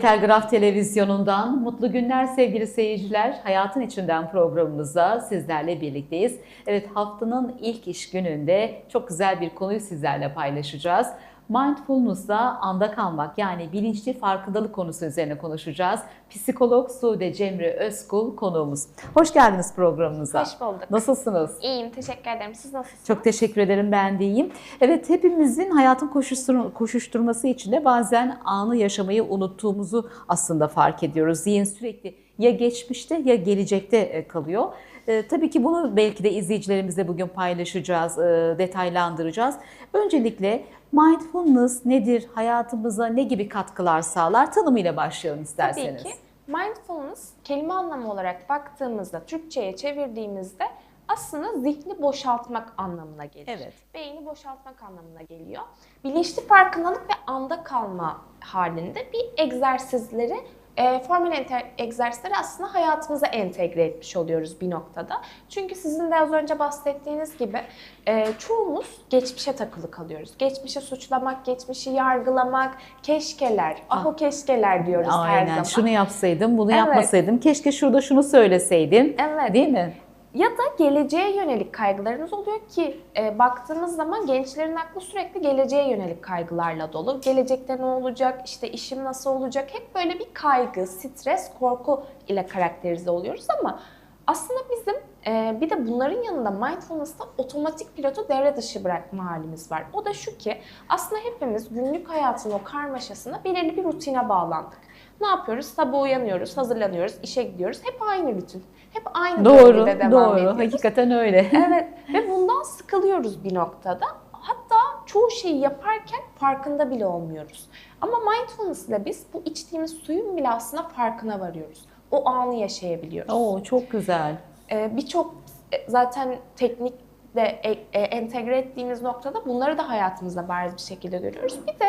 Telgraf Televizyonu'ndan mutlu günler sevgili seyirciler. Hayatın içinden programımızda sizlerle birlikteyiz. Evet haftanın ilk iş gününde çok güzel bir konuyu sizlerle paylaşacağız. Mindfulness'da anda kalmak yani bilinçli farkındalık konusu üzerine konuşacağız. Psikolog Sude Cemre Özkul konuğumuz. Hoş geldiniz programımıza. Hoş bulduk. Nasılsınız? İyiyim, teşekkür ederim. Siz nasılsınız? Çok teşekkür ederim ben de iyiyim. Evet hepimizin hayatın koşuştur koşuşturması içinde bazen anı yaşamayı unuttuğumuzu aslında fark ediyoruz. Zihin sürekli ya geçmişte ya gelecekte e, kalıyor. E, tabii ki bunu belki de izleyicilerimizle bugün paylaşacağız, e, detaylandıracağız. Öncelikle mindfulness nedir, hayatımıza ne gibi katkılar sağlar tanımıyla başlayalım isterseniz. Tabii ki. Mindfulness kelime anlamı olarak baktığımızda, Türkçe'ye çevirdiğimizde aslında zihni boşaltmak anlamına gelir. Evet. Beyni boşaltmak anlamına geliyor. Bilinçli farkındalık ve anda kalma halinde bir egzersizleri e, formül enter- egzersizleri aslında hayatımıza entegre etmiş oluyoruz bir noktada. Çünkü sizin de az önce bahsettiğiniz gibi e, çoğumuz geçmişe takılı kalıyoruz. Geçmişi suçlamak, geçmişi yargılamak, keşkeler, ah o keşkeler diyoruz her Aynen zaman. şunu yapsaydım, bunu Evet. yapmasaydım, keşke şurada şunu söyleseydim. Evet. Değil mi? Ya da geleceğe yönelik kaygılarınız oluyor ki e, baktığımız zaman gençlerin aklı sürekli geleceğe yönelik kaygılarla dolu. Gelecekte ne olacak, işte işim nasıl olacak hep böyle bir kaygı, stres, korku ile karakterize oluyoruz ama aslında bizim e, bir de bunların yanında mindfulness'ta otomatik pilotu devre dışı bırakma halimiz var. O da şu ki aslında hepimiz günlük hayatın o karmaşasına belirli bir rutine bağlandık. Ne yapıyoruz? Sabah uyanıyoruz, hazırlanıyoruz, işe gidiyoruz. Hep aynı rutin. Hep aynı Doğru, döngüde devam doğru. ediyoruz. Hakikaten öyle. Evet ve bundan sıkılıyoruz bir noktada. Hatta çoğu şeyi yaparken farkında bile olmuyoruz. Ama mindfulness ile biz bu içtiğimiz suyun bile aslında farkına varıyoruz. O anı yaşayabiliyoruz. Oo çok güzel. Ee, Birçok e, zaten teknik de e- e, entegre ettiğimiz noktada bunları da hayatımızda bariz bir şekilde görüyoruz. Bir de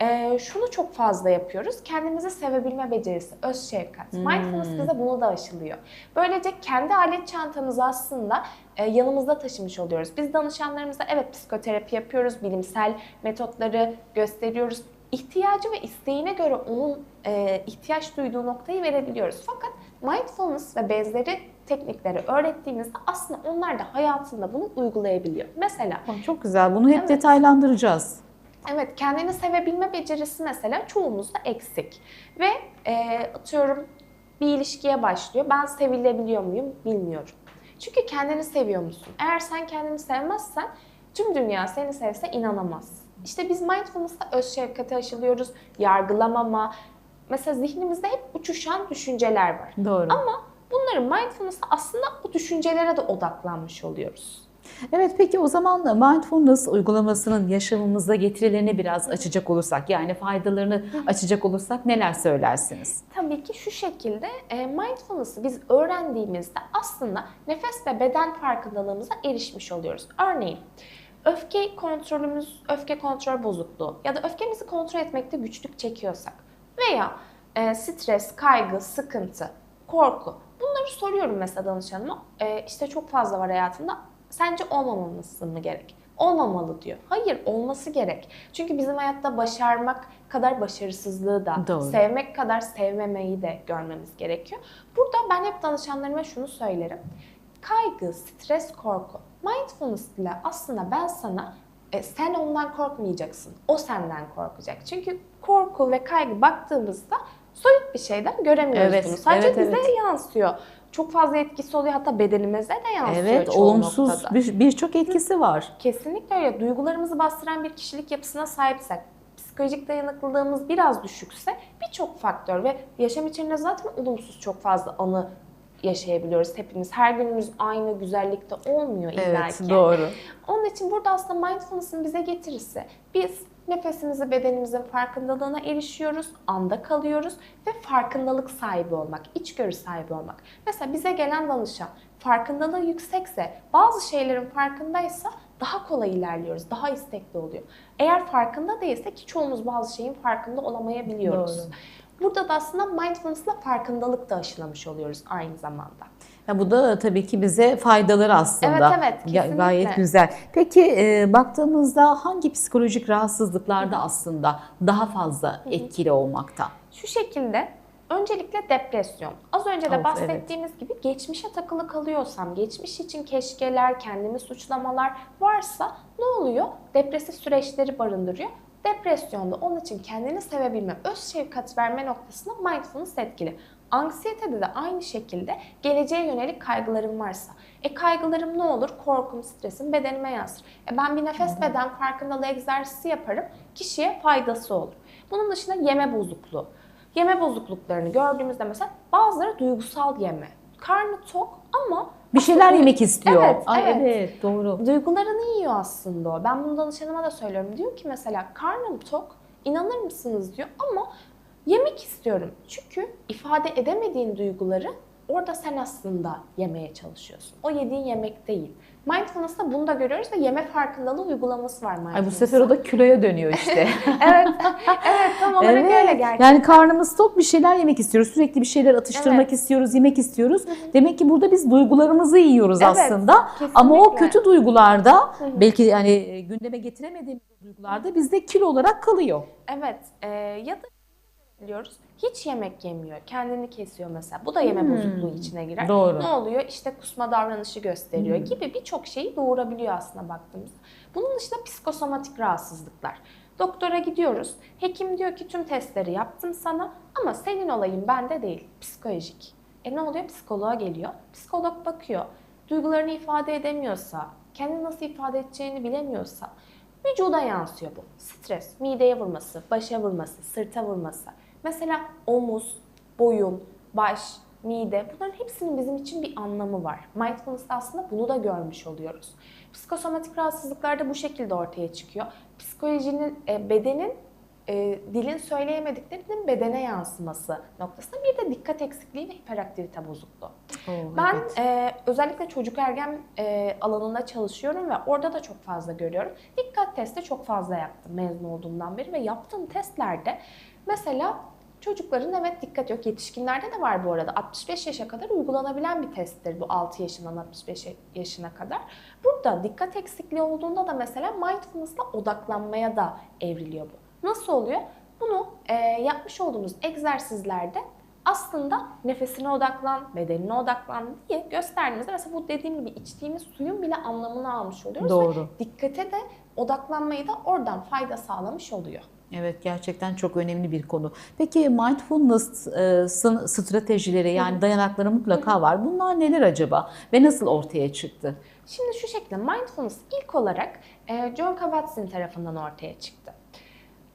e, şunu çok fazla yapıyoruz. Kendimizi sevebilme becerisi, öz şefkat. Mindfulness bize bunu da aşılıyor. Böylece kendi alet çantamızı aslında e, yanımızda taşımış oluyoruz. Biz danışanlarımıza evet psikoterapi yapıyoruz, bilimsel metotları gösteriyoruz. İhtiyacı ve isteğine göre onun e, ihtiyaç duyduğu noktayı verebiliyoruz. Fakat mindfulness ve benzeri teknikleri öğrettiğimizde aslında onlar da hayatında bunu uygulayabiliyor. Mesela Çok güzel. Bunu hep Evet. detaylandıracağız. Evet, kendini sevebilme becerisi mesela çoğumuzda eksik. Ve e, atıyorum bir ilişkiye başlıyor. Ben sevilebiliyor muyum bilmiyorum. Çünkü kendini seviyor musun? Eğer sen kendini sevmezsen tüm dünya seni sevse inanamaz. İşte biz mindfulness'ta öz şefkate aşılıyoruz, yargılamama. Mesela zihnimizde hep uçuşan düşünceler var. Doğru. Ama bunların mindfulness'ta aslında bu düşüncelere de odaklanmış oluyoruz. Evet peki o zaman mindfulness uygulamasının yaşamımıza getirilerini biraz açacak olursak yani faydalarını açacak olursak neler söylersiniz? Tabii ki şu şekilde e, mindfulness'ı biz öğrendiğimizde aslında nefes ve beden farkındalığımıza erişmiş oluyoruz. Örneğin öfke kontrolümüz, öfke kontrol bozukluğu ya da öfkemizi kontrol etmekte güçlük çekiyorsak veya e, stres, kaygı, sıkıntı, korku bunları soruyorum mesela danışanıma. E, işte çok fazla var hayatında. Sence olmaması mı gerek? Olmamalı diyor. Hayır olması gerek. Çünkü bizim hayatta başarmak kadar başarısızlığı da, Doğru. sevmek kadar sevmemeyi de görmemiz gerekiyor. Burada ben hep danışanlarıma şunu söylerim. Kaygı, stres, korku. Mindfulness ile aslında ben sana e, sen ondan korkmayacaksın. O senden korkacak. Çünkü korku ve kaygı baktığımızda soyut bir şeyden göremiyoruz Evet, bunu. Sadece evet, bize evet. yansıyor. Çok fazla etkisi oluyor hatta bedenimize de yansıyor Evet çoğu olumsuz noktada. bir- birçok etkisi var. Kesinlikle öyle. Duygularımızı bastıran bir kişilik yapısına sahipsek, psikolojik dayanıklılığımız biraz düşükse birçok faktör ve yaşam içinde zaten olumsuz çok fazla anı yaşayabiliyoruz hepimiz. Her günümüz aynı güzellikte olmuyor Evet illaki. doğru. Onun için burada aslında mindfulness'ın bize getirisi biz nefesimizi, bedenimizin farkındalığına erişiyoruz, anda kalıyoruz ve farkındalık sahibi olmak, içgörü sahibi olmak. Mesela bize gelen danışan farkındalığı yüksekse, bazı şeylerin farkındaysa daha kolay ilerliyoruz, daha istekli oluyor. Eğer farkında değilse ki çoğumuz bazı şeyin farkında olamayabiliyoruz. Doğru. Burada da aslında mindfulness'la farkındalık da aşılamış oluyoruz aynı zamanda. Ya bu da tabii ki bize faydaları aslında. Evet, evet, kesinlikle. Gayet güzel. Peki e, baktığımızda hangi psikolojik rahatsızlıklarda aslında daha fazla etkili olmakta? Şu şekilde öncelikle depresyon. Az önce de Of, bahsettiğimiz gibi geçmişe takılı kalıyorsam, geçmiş için keşkeler, kendimi suçlamalar varsa ne oluyor? Depresif süreçleri barındırıyor. Depresyonda onun için kendini sevebilme, öz şefkat verme noktasında mindfulness etkili. Anksiyetede de aynı şekilde geleceğe yönelik kaygılarım varsa. E kaygılarım ne olur? Korkum, stresim bedenime yansır. E ben bir nefes beden farkındalığı egzersizi yaparım. Kişiye faydası olur. Bunun dışında yeme bozukluğu. Yeme bozukluklarını gördüğümüzde mesela bazıları duygusal yeme. Karnı tok ama Bir şeyler yemek istiyor. Evet, Ay, evet. evet doğru. Duygularını yiyor aslında o. Ben bunu danışanıma da söylüyorum. Diyor ki mesela karnım tok, inanır mısınız diyor ama yemek istiyorum. Çünkü ifade edemediğin duyguları orada sen aslında yemeye çalışıyorsun. O yediğin yemek değil. Mindfulness'ta bunu da görüyoruz ve yeme farkındalığı uygulaması var mindfulness'ta. Ay bu sefer o da kiloya dönüyor işte. evet, evet tam olarak öyle gerçekten. Yani karnımız tok bir şeyler yemek istiyoruz. Sürekli bir şeyler atıştırmak Evet. istiyoruz, yemek istiyoruz. Demek ki burada biz duygularımızı yiyoruz Evet, aslında. Ama o kesinlikle. kötü duygularda hı. belki yani e, gündeme getiremediğimiz duygularda bizde kilo olarak kalıyor. Evet e, ya da biliyoruz hiç yemek yemiyor. Kendini kesiyor mesela. Bu da yeme Hmm. bozukluğu içine girer. Doğru. Ne oluyor? İşte kusma davranışı gösteriyor Hmm. gibi birçok şeyi doğurabiliyor aslında baktığımızda. Bunun dışında psikosomatik rahatsızlıklar. Doktora gidiyoruz. Hekim diyor ki tüm testleri yaptım sana ama senin olayın bende değil. Psikolojik. E ne oluyor? Psikoloğa geliyor. Psikolog bakıyor. Duygularını ifade edemiyorsa, kendini nasıl ifade edeceğini bilemiyorsa vücuda yansıyor bu. Stres, mideye vurması, başa vurması, sırta vurması. Mesela omuz, boyun, baş, mide bunların hepsinin bizim için bir anlamı var. Mindfulness'ta aslında bunu da görmüş oluyoruz. Psikosomatik rahatsızlıklar da bu şekilde ortaya çıkıyor. Psikolojinin, e, bedenin e, dilin söyleyemediklerinin bedene yansıması noktasında bir de dikkat eksikliği ve hiperaktivite bozukluğu. Ben Evet. e, özellikle çocuk ergen e, alanında çalışıyorum ve orada da çok fazla görüyorum. Dikkat testi çok fazla yaptım mezun olduğumdan beri ve yaptığım testlerde mesela çocukların evet dikkat yok. Yetişkinlerde de var bu arada. 65 yaşa kadar uygulanabilen bir testtir bu 6 yaşından 65 yaşına kadar. Burada dikkat eksikliği olduğunda da mesela mindfulness'la odaklanmaya da evriliyor bu. Nasıl oluyor? Bunu e, yapmış olduğumuz egzersizlerde aslında nefesine odaklan, bedenine odaklan diye gösterdiğimizde mesela bu dediğim gibi içtiğimiz suyun bile anlamını almış oluyoruz. Doğru. Ve dikkate de odaklanmayı da oradan fayda sağlamış oluyor. Evet gerçekten çok önemli bir konu. Peki mindfulness e, stratejileri yani dayanakları mutlaka var. Bunlar neler acaba ve nasıl ortaya çıktı? Şimdi şu şekilde mindfulness ilk olarak e, John Kabat-Zinn tarafından ortaya çıktı.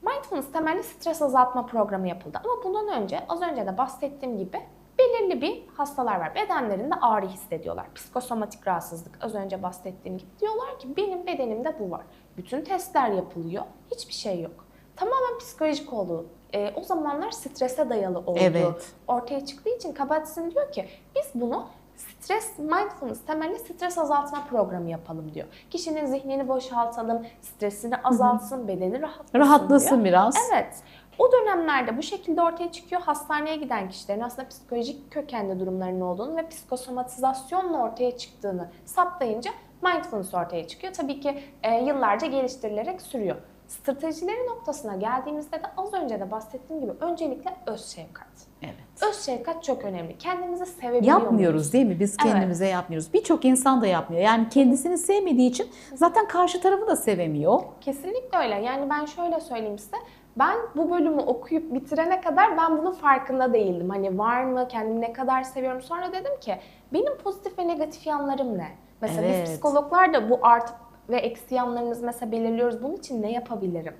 Mindfulness temelli stres azaltma programı yapıldı. Ama bundan önce az önce de bahsettiğim gibi belirli bir hastalar var. Bedenlerinde ağrı hissediyorlar. Psikosomatik rahatsızlık az önce bahsettiğim gibi. Diyorlar ki benim bedenimde bu var. Bütün testler yapılıyor. Hiçbir şey yok. Tamamen psikolojik olduğu, e, o zamanlar strese dayalı olduğu Evet. ortaya çıktığı için Kabat-Zinn diyor ki biz bunu stres, mindfulness temelli stres azaltma programı yapalım diyor. Kişinin zihnini boşaltalım, stresini azaltsın, bedeni rahatlasın Rahatlasın diyor. biraz. Evet. O dönemlerde bu şekilde ortaya çıkıyor. Hastaneye giden kişilerin aslında psikolojik kökenli durumlarının olduğunu ve psikosomatizasyonla ortaya çıktığını saptayınca mindfulness ortaya çıkıyor. Tabii ki e, yıllarca geliştirilerek sürüyor. Stratejileri noktasına geldiğimizde de az önce de bahsettiğim gibi öncelikle öz şefkat. Evet. Öz şefkat çok önemli. Kendimizi sevebiliyor Yapmıyoruz muyuz? değil mi? Biz Evet. kendimize yapmıyoruz. Birçok insan da yapmıyor. Yani kendisini sevmediği için zaten karşı tarafı da sevemiyor. Kesinlikle öyle. Yani ben şöyle söyleyeyim size. Ben bu bölümü okuyup bitirene kadar ben bunun farkında değildim. Hani var mı, kendimi ne kadar seviyorum. Sonra dedim ki benim pozitif ve negatif yanlarım ne? Mesela Evet. biz psikologlar da bu artı ve eksi yanlarımızı mesela belirliyoruz. Bunun için ne yapabilirim?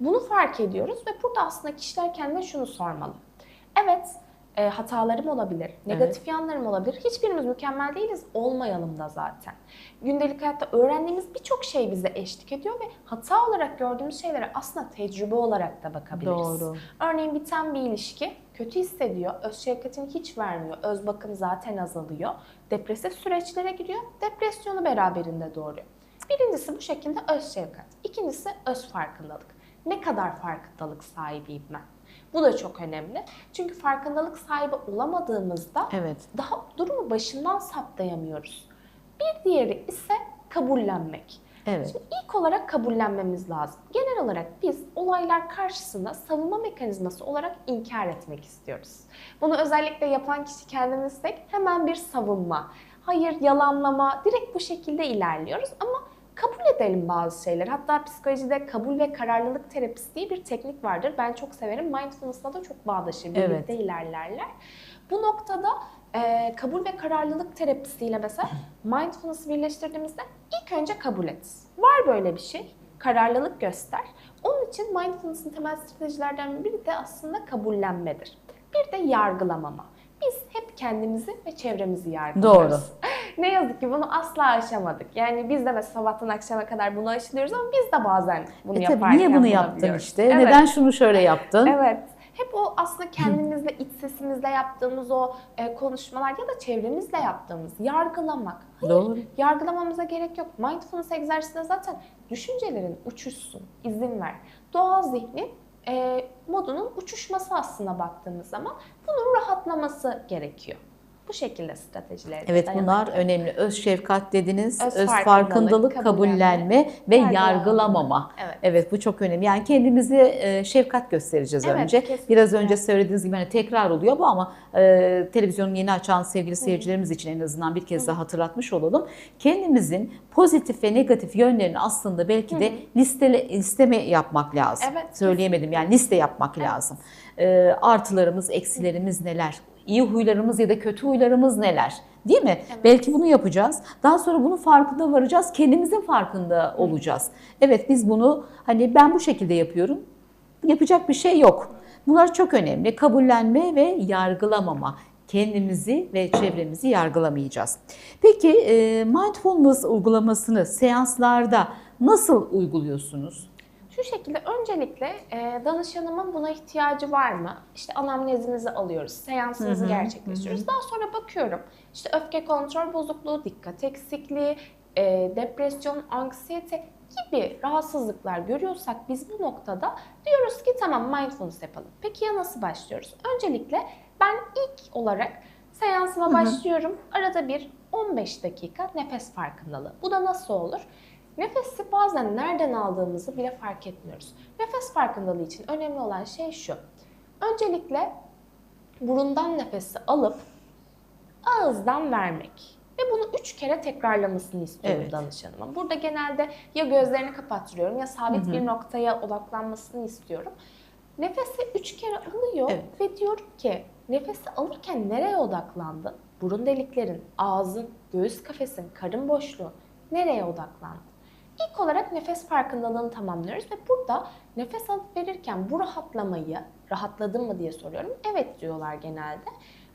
Bunu fark ediyoruz ve burada aslında kişiler kendine şunu sormalı. Evet, e, hatalarım olabilir, negatif yanlarım olabilir. Hiçbirimiz mükemmel değiliz, olmayalım da zaten. Gündelik hayatta öğrendiğimiz birçok şey bize eşlik ediyor ve hata olarak gördüğümüz şeylere aslında tecrübe olarak da bakabiliriz. Doğru. Örneğin biten bir ilişki kötü hissediyor, öz şefkatini hiç vermiyor, öz bakım zaten azalıyor, depresif süreçlere giriyor, depresyonu beraberinde doğuruyor. Birincisi bu şekilde öz şefkat. İkincisi öz farkındalık. Ne kadar farkındalık sahibiyim ben? Bu da çok önemli. Çünkü farkındalık sahibi olamadığımızda Evet. daha durumu başından saptayamıyoruz. Bir diğeri ise kabullenmek. Evet. Şimdi ilk olarak kabullenmemiz lazım. Genel olarak biz olaylar karşısında savunma mekanizması olarak inkar etmek istiyoruz. Bunu özellikle yapan kişi kendimizsek hemen bir savunma. Hayır, yalanlama, direkt bu şekilde ilerliyoruz ama kabul edelim bazı şeyler. Hatta psikolojide kabul ve kararlılık terapisi diye bir teknik vardır. Ben çok severim. Mindfulness'la da çok bağdaşır. Birlikte Evet. ilerlerler. Bu noktada e, kabul ve kararlılık terapisiyle mesela mindfulness'ı birleştirdiğimizde ilk önce kabul et. Var böyle bir şey. Kararlılık göster. Onun için mindfulness'ın temel stratejilerden biri de aslında kabullenmedir. Bir de yargılamama. Biz hep kendimizi ve çevremizi yargılıyoruz. Doğru. Ne yazık ki bunu asla aşamadık. Yani biz de mesela sabahtan akşama kadar bunu aşılıyoruz ama biz de bazen bunu E tabii yaparken niye bunu yaptın işte? Evet. Neden şunu şöyle yaptın? Evet. Hep o aslında kendimizle, iç sesimizle yaptığımız o e, konuşmalar ya da çevremizle yaptığımız yargılamak. Hayır, Doğru. yargılamamıza gerek yok. Mindfulness egzersizinde zaten düşüncelerin uçuşsun, izin ver. Doğal zihnin e, modunun uçuşması aslında baktığımız zaman bunun rahatlaması gerekiyor. Bu şekilde stratejileri de Evet bunlar önemli. Öz şefkat dediniz, öz, Öz farkındalık, farkındalık, kabullenme, ve yargılamama. Evet. Evet bu çok önemli. Yani kendimize e, şefkat göstereceğiz Evet, önce. kesinlikle. Biraz önce söylediğiniz gibi hani tekrar oluyor bu ama e, televizyonu yeni açan sevgili seyircilerimiz için en azından bir kez daha hatırlatmış olalım. Kendimizin pozitif ve negatif yönlerini aslında belki de listele, listeme yapmak lazım. Evet, Söyleyemedim yani liste yapmak lazım. E, artılarımız, eksilerimiz neler? İyi huylarımız ya da kötü huylarımız neler? Değil mi? Belki bunu yapacağız. Daha sonra bunun farkında varacağız. Kendimizin farkında olacağız. Evet biz bunu hani ben bu şekilde yapıyorum. Yapacak bir şey yok. Bunlar çok önemli. Kabullenme ve yargılamama. Kendimizi ve çevremizi yargılamayacağız. Peki mindfulness uygulamasını seanslarda nasıl uyguluyorsunuz? Şu şekilde öncelikle e, danışanımın buna ihtiyacı var mı? İşte anamnezimizi alıyoruz, seansımızı gerçekleştiriyoruz. Daha sonra bakıyorum. İşte öfke kontrol bozukluğu, dikkat eksikliği, e, depresyon, anksiyete gibi rahatsızlıklar görüyorsak biz bu noktada diyoruz ki tamam mindfulness yapalım. Peki ya nasıl başlıyoruz? Öncelikle ben ilk olarak seansıma başlıyorum. Arada bir 15 dakika nefes farkındalığı. Bu da nasıl olur? Nefesi bazen nereden aldığımızı bile fark etmiyoruz. Nefes farkındalığı için önemli olan şey şu. Öncelikle burundan nefesi alıp ağızdan vermek. Ve bunu üç kere tekrarlamasını istiyorum Evet. danışanıma. Burada genelde ya gözlerini kapattırıyorum ya sabit bir noktaya odaklanmasını istiyorum. Nefesi üç kere alıyor Evet. ve diyorum ki nefesi alırken nereye odaklandın? Burun deliklerin, ağzın, göğüs kafesin, karın boşluğu nereye odaklandın? İlk olarak nefes farkındalığını tamamlıyoruz ve burada nefes alıp verirken bu rahatlamayı rahatladın mı diye soruyorum. Evet diyorlar genelde.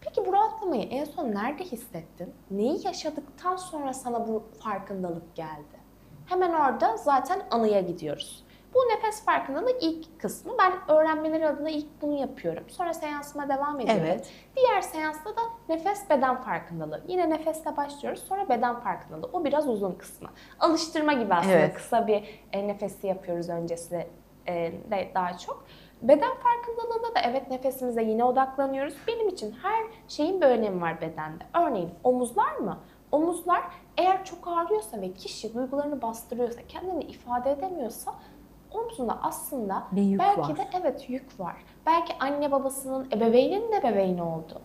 Peki bu rahatlamayı en son nerede hissettin? Neyi yaşadıktan sonra sana bu farkındalık geldi? Hemen orada zaten anıya gidiyoruz. Bu nefes farkındalığı ilk kısmı. Ben öğrenmeleri adına ilk bunu yapıyorum. Sonra seansıma devam ediyorum. Evet. Diğer seansta da nefes beden farkındalığı. Yine nefesle başlıyoruz. Sonra beden farkındalığı. O biraz uzun kısmı. Alıştırma gibi aslında. Evet. Kısa bir e, nefesi yapıyoruz öncesi e, daha çok. Beden farkındalığında da evet nefesimize yine odaklanıyoruz. Benim için her şeyin bir önemi var bedende. Örneğin omuzlar mı? Omuzlar eğer çok ağrıyorsa ve kişi duygularını bastırıyorsa, kendini ifade edemiyorsa omzunda aslında Bir yük belki var. de evet yük var. Belki anne babasının, ebeveynin de bebeyni oldu.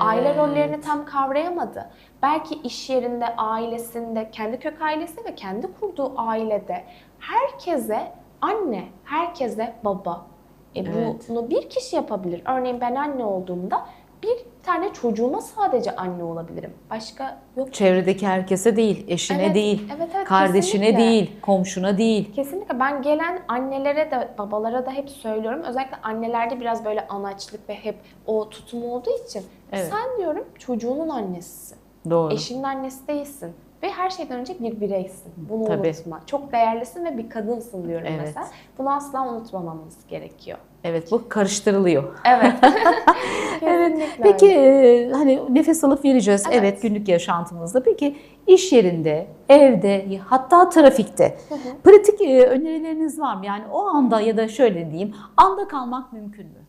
Aile Evet. rollerini tam kavrayamadı. Belki iş yerinde, ailesinde, kendi kök ailesi ve kendi kurduğu ailede herkese anne, herkese baba. E Evet. bunu bir kişi yapabilir. Örneğin ben anne olduğumda bir tane çocuğuma sadece anne olabilirim. Başka yok. Çevredeki herkese değil, eşine Evet, değil, evet, evet, kardeşine kesinlikle. değil, komşuna değil. Kesinlikle ben gelen annelere de babalara da hep söylüyorum. Özellikle annelerde biraz böyle anaçlık ve hep o tutum olduğu için Evet. sen diyorum çocuğunun annesisin. Doğru. Eşinin annesi değilsin. Ve her şeyden önce bir bireysin. Bunu Tabii. unutma. Çok değerlisin ve bir kadınsın diyorum Evet. mesela. Bunu asla unutmamamız gerekiyor. Evet bu karıştırılıyor. Evet. Evet. Peki e, hani nefes alıp vereceğiz. Evet. Evet. günlük yaşantımızda. Peki iş yerinde, evde, hatta trafikte pratik e, önerileriniz var mı? Yani o anda ya da şöyle diyeyim, anda kalmak mümkün mü?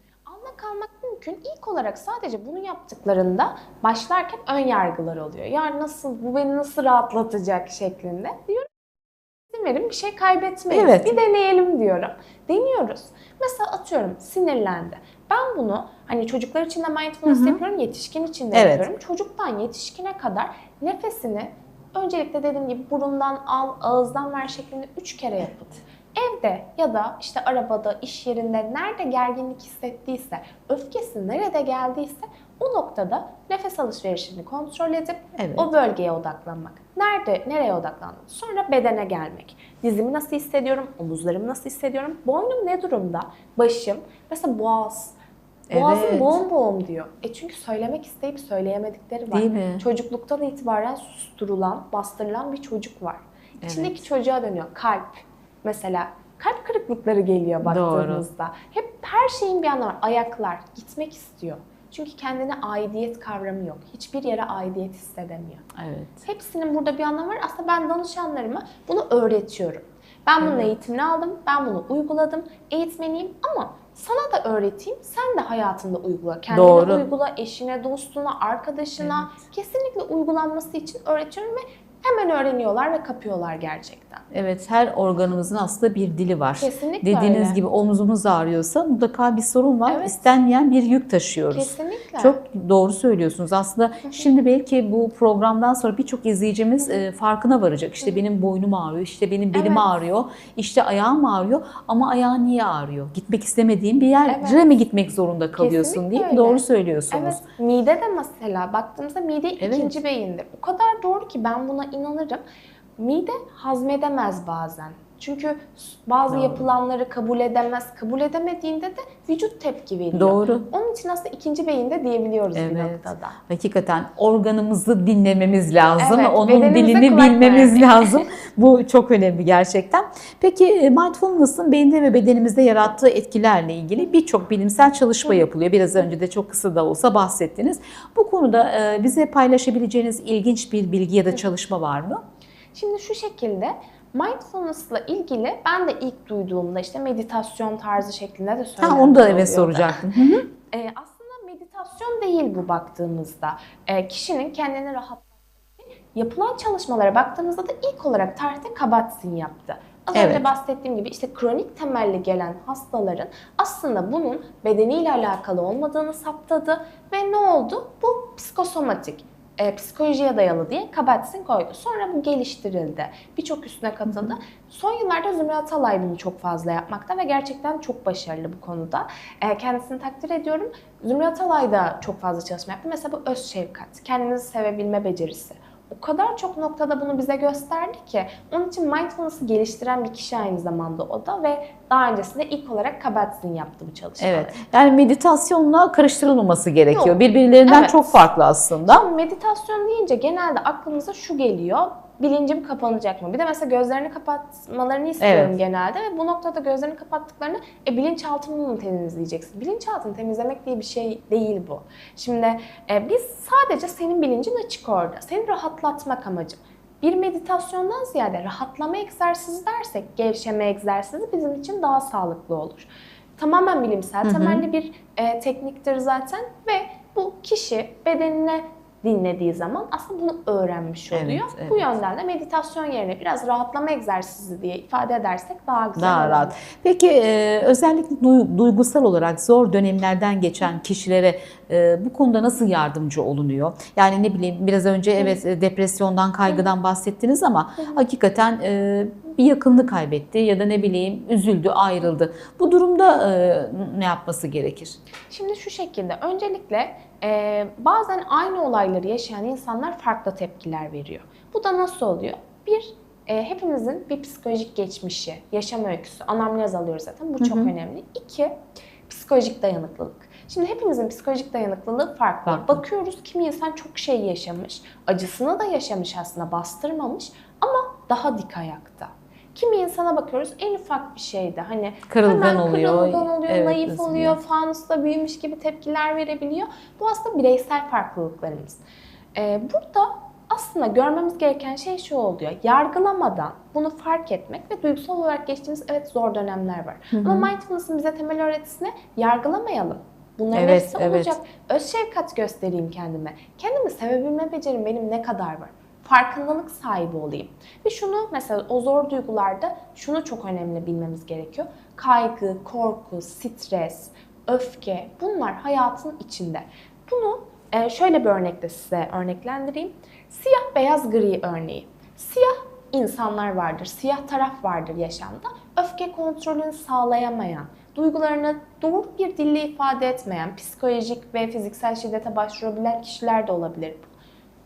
Kalmak mümkün. İlk olarak sadece bunu yaptıklarında başlarken ön yargılar oluyor. Yani nasıl, bu beni nasıl rahatlatacak şeklinde. Diyorum izin verin bir şey kaybetmeyiz. Evet. Bir deneyelim diyorum. Deniyoruz. Mesela atıyorum sinirlendi. Ben bunu hani çocuklar için de mindfulness Hı hı. yapıyorum, yetişkin için de Evet. yapıyorum. Çocuktan yetişkine kadar nefesini öncelikle dediğim gibi burundan al, ağızdan ver şeklinde üç kere yapın. Evde ya da işte arabada, iş yerinde nerede gerginlik hissettiyse, öfkesi nerede geldiyse o noktada nefes alışverişini kontrol edip Evet. o bölgeye odaklanmak. Nerede, nereye odaklandım? Sonra bedene gelmek. Dizimi nasıl hissediyorum? Omuzlarımı nasıl hissediyorum? Boynum ne durumda? Başım. Mesela boğaz. Boğazım Evet. boğum boğum diyor. E çünkü söylemek isteyip söyleyemedikleri var. Değil mi? Çocukluktan itibaren susturulan, bastırılan bir çocuk var. İçindeki Evet. çocuğa dönüyor. Kalp. Mesela kalp kırıklıkları geliyor baktığımızda. Hep her şeyin bir anlamı var. Ayaklar gitmek istiyor. Çünkü kendine aidiyet kavramı yok. Hiçbir yere aidiyet hissedemiyor. Evet. Hepsinin burada bir anlamı var. Aslında ben danışanlarıma bunu öğretiyorum. Ben bunun Evet. eğitimini aldım, ben bunu uyguladım, eğitmeniyim ama sana da öğreteyim, sen de hayatında uygula. Kendine Doğru. uygula, eşine, dostuna, arkadaşına. Kesinlikle uygulanması için öğretiyorum ve hemen öğreniyorlar ve kapıyorlar gerçekten. Evet, her organımızın aslında bir dili var. Kesinlikle Dediğiniz öyle. gibi omzumuz ağrıyorsa mutlaka bir sorun var. Evet. İstenmeyen bir yük taşıyoruz. Kesinlikle. Çok doğru söylüyorsunuz. Aslında şimdi belki bu programdan sonra birçok izleyicimiz e, farkına varacak. İşte benim boynum ağrıyor, işte benim belim Evet. ağrıyor, işte ayağım ağrıyor ama ayağın niye ağrıyor? Gitmek istemediğin bir yere Evet. mi gitmek zorunda kalıyorsun Kesinlikle değil mi? öyle. Doğru söylüyorsunuz. Evet, mide de mesela baktığımızda mide Evet. ikinci beyindir. O kadar doğru ki ben buna inanırım. Mide hazmedemez bazen. Çünkü bazı Doğru. yapılanları kabul edemez. Kabul edemediğinde de vücut tepki veriyor. Doğru. Onun için aslında ikinci beyinde diyebiliyoruz bir Evet. noktada. Hakikaten organımızı dinlememiz lazım. Evet, Onun dilini bilmemiz vermek. lazım. Bu çok önemli gerçekten. Peki e, mindfulness'ın beyinde ve bedenimizde yarattığı etkilerle ilgili birçok bilimsel çalışma yapılıyor. Biraz önce de çok kısa da olsa bahsettiniz. Bu konuda e, bize paylaşabileceğiniz ilginç bir bilgi ya da çalışma var mı? Şimdi şu şekilde mindfulness'la ilgili ben de ilk duyduğumda işte meditasyon tarzı şeklinde de Ha, söylenmiş onu da evet soracaktım. Ee, aslında meditasyon değil bu baktığımızda. Ee, kişinin kendini rahatlatması için yapılan çalışmalara baktığımızda da ilk olarak tarihte Kabat-Zinn yaptı. Az Evet. önce bahsettiğim gibi işte kronik temelli gelen hastaların aslında bunun bedeniyle alakalı olmadığını saptadı ve ne oldu? Bu psikosomatik e, psikolojiye dayalı diye Kabat-Zinn koydu. Sonra bu geliştirildi. Birçok üstüne katıldı. Son yıllarda Zümrüt Alay bunu çok fazla yapmakta ve gerçekten çok başarılı bu konuda. E, kendisini takdir ediyorum. Zümrüt Alay da çok fazla çalışma yaptı. Mesela bu öz şefkat, kendinizi sevebilme becerisi. O kadar çok noktada bunu bize gösterdi ki onun için mindfulness'ı geliştiren bir kişi aynı zamanda o da ve daha öncesinde ilk olarak Kabat-Zinn yaptı bu çalışmaları. Evet. Yani meditasyonla karıştırılmaması gerekiyor. Yok. Birbirlerinden Evet. çok farklı aslında. Şimdi meditasyon deyince genelde aklımıza şu geliyor. Bilincim kapanacak mı? Bir de mesela gözlerini kapatmalarını istiyorum Evet. genelde ve bu noktada gözlerini kapattıklarını e, bilinçaltını mı temizleyeceksin? Bilinçaltını temizlemek diye bir şey değil bu. Şimdi e, biz sadece senin bilincin açık orada. Seni rahatlatmak amacım. Bir meditasyondan ziyade rahatlama egzersizi dersek gevşeme egzersizi bizim için daha sağlıklı olur. Tamamen bilimsel temelli bir e, tekniktir zaten ve bu kişi bedenine dinlediği zaman aslında bunu öğrenmiş Evet, oluyor. evet. Bu yönden de meditasyon yerine biraz rahatlama egzersizi diye ifade edersek daha güzel Daha olur. rahat. Peki e, özellikle du- duygusal olarak zor dönemlerden geçen kişilere e, bu konuda nasıl yardımcı olunuyor? Yani ne bileyim biraz önce evet e, depresyondan, kaygıdan bahsettiniz ama hakikaten e, bir yakınını kaybetti ya da ne bileyim üzüldü, ayrıldı. Bu durumda e, ne yapması gerekir? Şimdi şu şekilde öncelikle e, bazen aynı olayları yaşayan insanlar farklı tepkiler veriyor. Bu da nasıl oluyor? Bir, e, hepimizin bir psikolojik geçmişi, yaşam öyküsü, anamnez alıyoruz zaten. Bu çok Hı hı. önemli. İki, psikolojik dayanıklılık. Şimdi hepimizin psikolojik dayanıklılığı farklı. Farklı. Bakıyoruz kimi insan çok şey yaşamış, acısını da yaşamış aslında bastırmamış ama daha dik ayakta. Kimi insana bakıyoruz en ufak bir şeyde hani Kırılgan hemen oluyor. kırılgan oluyor, Evet, naif üzülüyor. oluyor, fanusta büyümüş gibi tepkiler verebiliyor. Bu aslında bireysel farklılıklarımız. Ee, burada aslında görmemiz gereken şey şu oluyor. Yargılamadan bunu fark etmek ve duygusal olarak geçtiğimiz evet zor dönemler var. Ama mindfulness'ın bize temel öğretisine yargılamayalım. Bunların Evet, hepsi evet. olacak. Öz şefkat göstereyim kendime. Kendimi sevebilme becerim benim ne kadar var? Farkındalık sahibi olayım. Ve şunu mesela o zor duygularda şunu çok önemli bilmemiz gerekiyor. Kaygı, korku, stres, öfke bunlar hayatın içinde. Bunu e, şöyle bir örnekle size örneklendireyim. Siyah beyaz gri örneği. Siyah insanlar vardır, siyah taraf vardır yaşamda. Öfke kontrolünü sağlayamayan, duygularını doğru bir dille ifade etmeyen, psikolojik ve fiziksel şiddete başvurabilen kişiler de olabilir.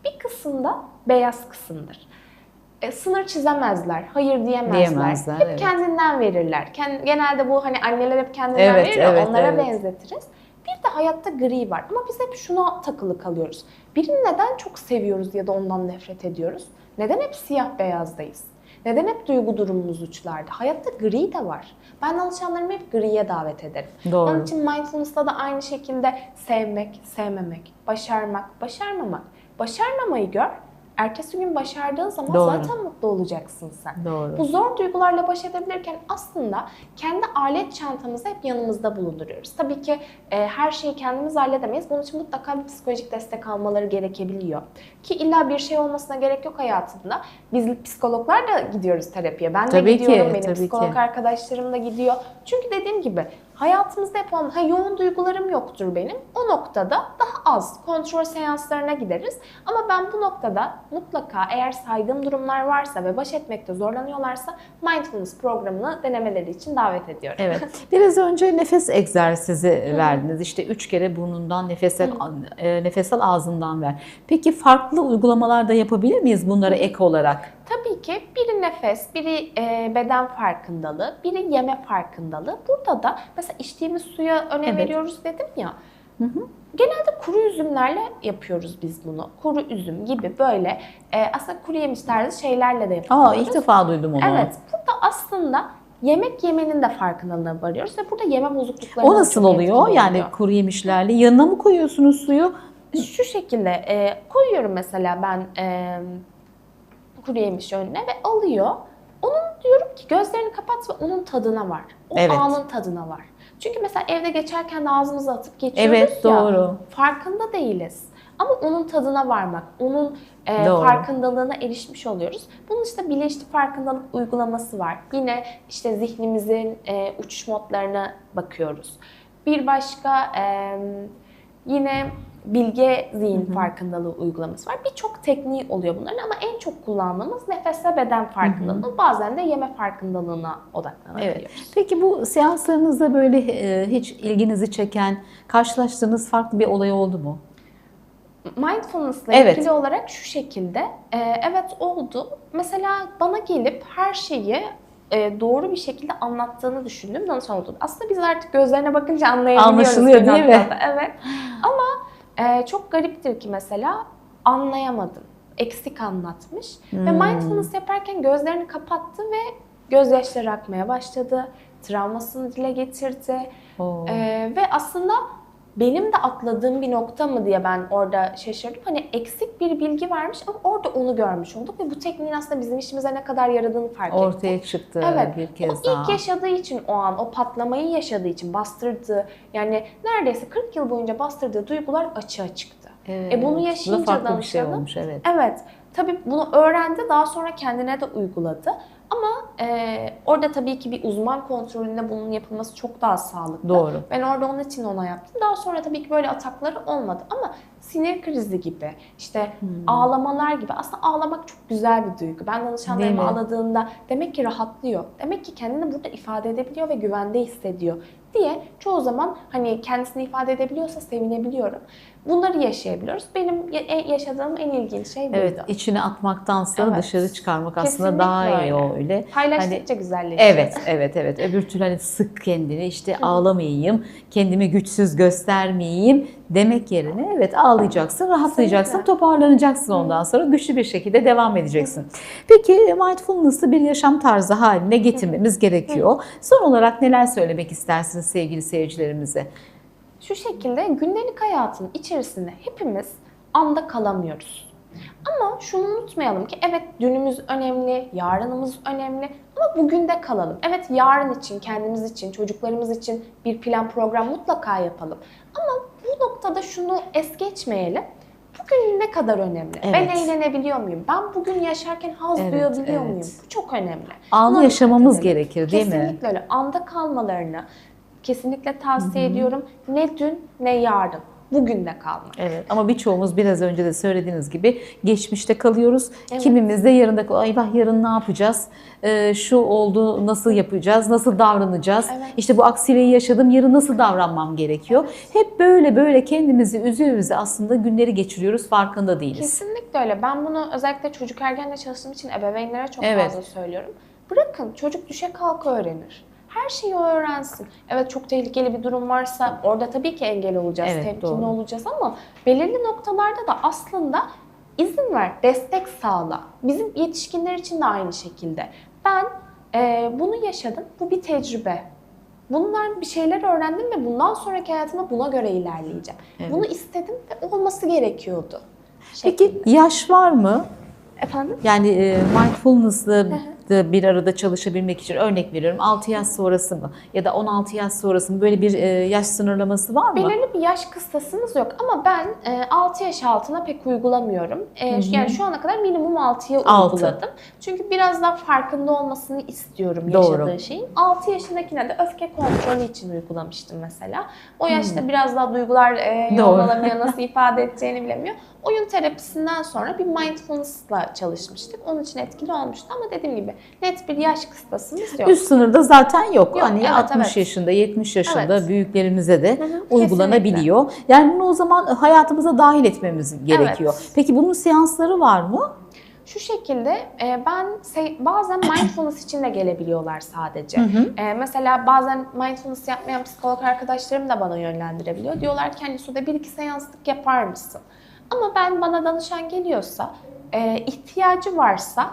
Bir kısımda beyaz kısımdır. E, sınır çizemezler, hayır diyemezler. Diyemezler, hep evet. kendinden verirler. Kend- genelde bu hani anneler hep kendinden Evet, verir evet, onlara evet. benzetiriz. Bir de hayatta gri var ama biz hep şuna takılı kalıyoruz. Birini neden çok seviyoruz ya da ondan nefret ediyoruz? Neden hep siyah beyazdayız? Neden hep duygu durumumuz uçlarda? Hayatta gri de var. Ben alışanlarımı hep griye davet ederim. Doğru. Onun için mindfulness'ta da aynı şekilde sevmek, sevmemek, başarmak, başarmamak. Başarmamayı gör. Ertesi gün başardığın zaman Doğru. zaten mutlu olacaksın sen. Doğru. Bu zor duygularla baş edebilirken aslında kendi alet çantamızı hep yanımızda bulunduruyoruz. Tabii ki e, her şeyi kendimiz halledemeyiz. Bunun için mutlaka bir psikolojik destek almaları gerekebiliyor. Ki illa bir şey olmasına gerek yok hayatında. Biz psikologlar da gidiyoruz terapiye. Ben de Tabii ki, gidiyorum, benim tabii psikolog ki. arkadaşlarım da gidiyor. Çünkü dediğim gibi hayatımızda hep olan, ha, yoğun duygularım yoktur benim. O noktada daha az kontrol seanslarına gideriz. Ama ben bu noktada mutlaka eğer saydığım durumlar varsa ve baş etmekte zorlanıyorlarsa mindfulness programını denemeleri için davet ediyorum. Evet. Biraz önce nefes egzersizi verdiniz. İşte üç kere burnundan nefes al, e, nefes al ağzından ver. Peki farklı uygulamalar da yapabilir miyiz bunlara ek olarak? Tabii ki biri nefes, biri e, beden farkındalığı, biri yeme farkındalığı. Burada da mesela içtiğimiz suya önem Evet. veriyoruz dedim ya. Genelde kuru üzümlerle yapıyoruz biz bunu. Kuru üzüm gibi böyle e, aslında kuru yemiş tarzı şeylerle de yapıyoruz. Aa ilk defa duydum onu. Evet, burada aslında yemek yemenin de farkındalığına varıyoruz ve burada yeme bozuklukları O nasıl oluyor? Yani kuru yemişlerle yanına mı koyuyorsunuz suyu? şu şekilde e, koyuyorum mesela ben e, kuru yemiş önüne ve alıyor. Onun diyorum ki gözlerini kapat ve onun tadına var. O Evet. anın tadına var. Çünkü mesela evde geçerken de ağzımıza atıp geçiyoruz Evet, ya. doğru. Farkında değiliz. Ama onun tadına varmak, onun e, Doğru. farkındalığına erişmiş oluyoruz. Bunun işte bilinçli farkındalık uygulaması var. Yine işte zihnimizin e, uçuş modlarına bakıyoruz. Bir başka e, yine bilge zihin farkındalığı uygulaması var. Birçok tekniği oluyor bunların ama en çok kullandığımız nefes ve beden farkındalığı. Bazen de yeme farkındalığına odaklanabiliyoruz. Evet. Peki bu seanslarınızda böyle e, hiç ilginizi çeken, karşılaştığınız farklı bir olay oldu mu? Mindfulness'la Evet. ilgili olarak şu şekilde, e, evet oldu. Mesela bana gelip her şeyi e, doğru bir şekilde anlattığını düşündüğüm danışan oldu. Aslında biz artık gözlerine bakınca anlayabiliyoruz. Anlaşılıyor değil mi? Evet. Ama e, çok gariptir ki mesela anlayamadım. Eksik anlatmış. Ve Hmm. mindfulness yaparken gözlerini kapattı ve gözyaşları akmaya başladı. Travmasını dile getirdi. Oo. Ee, ve aslında benim de atladığım bir nokta mı diye ben orada şaşırdım. Hani eksik bir bilgi vermiş ama orada onu görmüş olduk ve bu tekniğin aslında bizim işimize ne kadar yaradığını fark ettik. Ortaya çıktı Evet. bir o kez ilk daha. yaşadığı için o an, o patlamayı yaşadığı için bastırdığı, yani neredeyse 40 yıl boyunca bastırdığı duygular açığa çıktı. Evet. E bunu Bu da yaşayınca farklı bir şey danışanım- olmuş evet. Evet. Tabii bunu öğrendi, daha sonra kendine de uyguladı. Ama e, orada tabii ki bir uzman kontrolünde bunun yapılması çok daha sağlıklı. Doğru. Ben orada onun için ona yaptım. Daha sonra tabii ki böyle atakları olmadı. Ama sinir krizi gibi, işte Hmm. ağlamalar gibi. Aslında ağlamak çok güzel bir duygu. Ben danışanlarım Değil mi? ağladığında demek ki rahatlıyor. Demek ki kendini burada ifade edebiliyor ve güvende hissediyor diye çoğu zaman hani kendisini ifade edebiliyorsa sevinebiliyorum. Bunları yaşayabiliyoruz. Benim e- yaşadığım en ilginç şey buydu. Evet, içine atmaktansa Evet. dışarı çıkarmak aslında Kesinlikle daha iyi öyle. öyle. Paylaştıkça güzelleşiyor. Evet, evet, evet. Öbür türlü hani sık kendini işte ağlamayayım, kendimi güçsüz göstermeyeyim demek yerine evet ağlayacaksın, rahatlayacaksın, Kesinlikle. toparlanacaksın ondan sonra güçlü bir şekilde devam edeceksin. Peki mindfulness'ı bir yaşam tarzı haline getirmemiz gerekiyor. Son olarak neler söylemek istersiniz sevgili seyircilerimize? Şu şekilde gündelik hayatın içerisinde hepimiz anda kalamıyoruz. Ama şunu unutmayalım ki evet dünümüz önemli, yarınımız önemli ama bugün de kalalım. Evet yarın için, kendimiz için, çocuklarımız için bir plan program mutlaka yapalım. Ama bu noktada şunu es geçmeyelim. Bugün ne kadar önemli? Ben Evet. eğlenebiliyor muyum? Ben bugün yaşarken haz Evet, duyabiliyor evet. muyum? Bu çok önemli. Anı yaşamamız gerekir değil mi? Kesinlikle öyle. Anda kalmalarını kesinlikle tavsiye ediyorum. Ne dün ne yarın. Bugün de kalmak. Evet ama birçoğumuz biraz önce de söylediğiniz gibi geçmişte kalıyoruz. Evet. Kimimiz de yarında eyvah yarın ne yapacağız? Ee, şu oldu nasıl yapacağız? Nasıl davranacağız? Evet. İşte bu aksiliği yaşadım yarın nasıl davranmam gerekiyor? Hep böyle böyle kendimizi üze üze aslında günleri geçiriyoruz farkında değiliz. Kesinlikle öyle. Ben bunu özellikle çocuk ergenle çalıştığım için ebeveynlere çok Evet. fazla söylüyorum. Bırakın çocuk düşe kalka öğrenir. Her şeyi öğrensin. Evet çok tehlikeli bir durum varsa orada tabii ki engel olacağız, Evet, temkinli doğru. olacağız ama belirli noktalarda da aslında izin ver, destek sağla. Bizim yetişkinler için de aynı şekilde. Ben e, bunu yaşadım, bu bir tecrübe. Bunlar bir şeyler öğrendim ve bundan sonraki hayatımda buna göre ilerleyeceğim. Evet. Bunu istedim ve olması gerekiyordu. Peki şeklinde. yaş var mı? Efendim? Yani e, mindfulness'la da bir arada çalışabilmek için örnek veriyorum 6 yaş sonrası mı ya da 16 yaş sonrası mı böyle bir e, yaş sınırlaması var mı? Belirli bir yaş kıstasımız yok ama ben e, 6 yaş altına pek uygulamıyorum. E, Yani şu ana kadar minimum 6'ya Altı. uyguladım. Çünkü biraz daha farkında olmasını istiyorum Doğru. yaşadığı şeyin. 6 yaşındakine de öfke kontrolü için uygulamıştım mesela. O yaşta biraz daha duygular e, Doğru. yoğunlamıyor, nasıl ifade edeceğini bilemiyor. Oyun terapisinden sonra bir mindfulness'la çalışmıştık. Onun için etkili olmuştu ama dediğim gibi net bir yaş kıstasımız yok. Üst sınırda zaten yok. Yok, hani evet, 60 evet. yaşında, 70 yaşında Evet. büyüklerimize de hı, uygulanabiliyor. Yani bunu o zaman hayatımıza dahil etmemiz gerekiyor. Peki bunun seansları var mı? Şu şekilde e, ben bazen mindfulness için de gelebiliyorlar sadece. E, mesela bazen mindfulness yapmayan psikolog arkadaşlarım da bana yönlendirebiliyor. Diyorlar ki hani Sude bir iki seanslık yapar mısın? Ama ben bana danışan geliyorsa, e, ihtiyacı varsa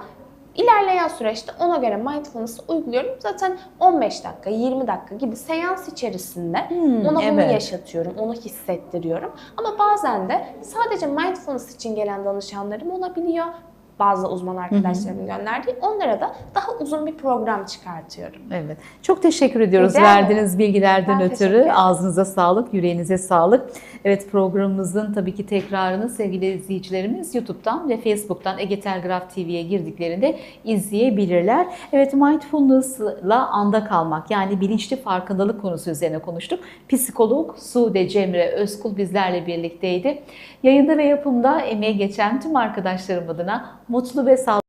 ilerleyen süreçte ona göre mindfulness uyguluyorum. Zaten 15 dakika, 20 dakika gibi seans içerisinde Hmm, ona bunu evet. yaşatıyorum, onu hissettiriyorum. Ama bazen de sadece mindfulness için gelen danışanlarım olabiliyor. Bazı uzman arkadaşlarımın gönderdiği. Onlara da daha uzun bir program çıkartıyorum. Evet. Çok teşekkür ediyoruz Rica verdiğiniz bilgilerden Ben ötürü. Ağzınıza sağlık, yüreğinize sağlık. Evet programımızın tabii ki tekrarını sevgili izleyicilerimiz YouTube'dan ve Facebook'tan Ege Telgraf TV'ye girdiklerinde izleyebilirler. Evet mindfulness'la anda kalmak yani bilinçli farkındalık konusu üzerine konuştuk. Psikolog Sude Cemre Özkul bizlerle birlikteydi. Yayında ve yapımda emeği geçen tüm arkadaşlarım adına mutlu ve sağlıklı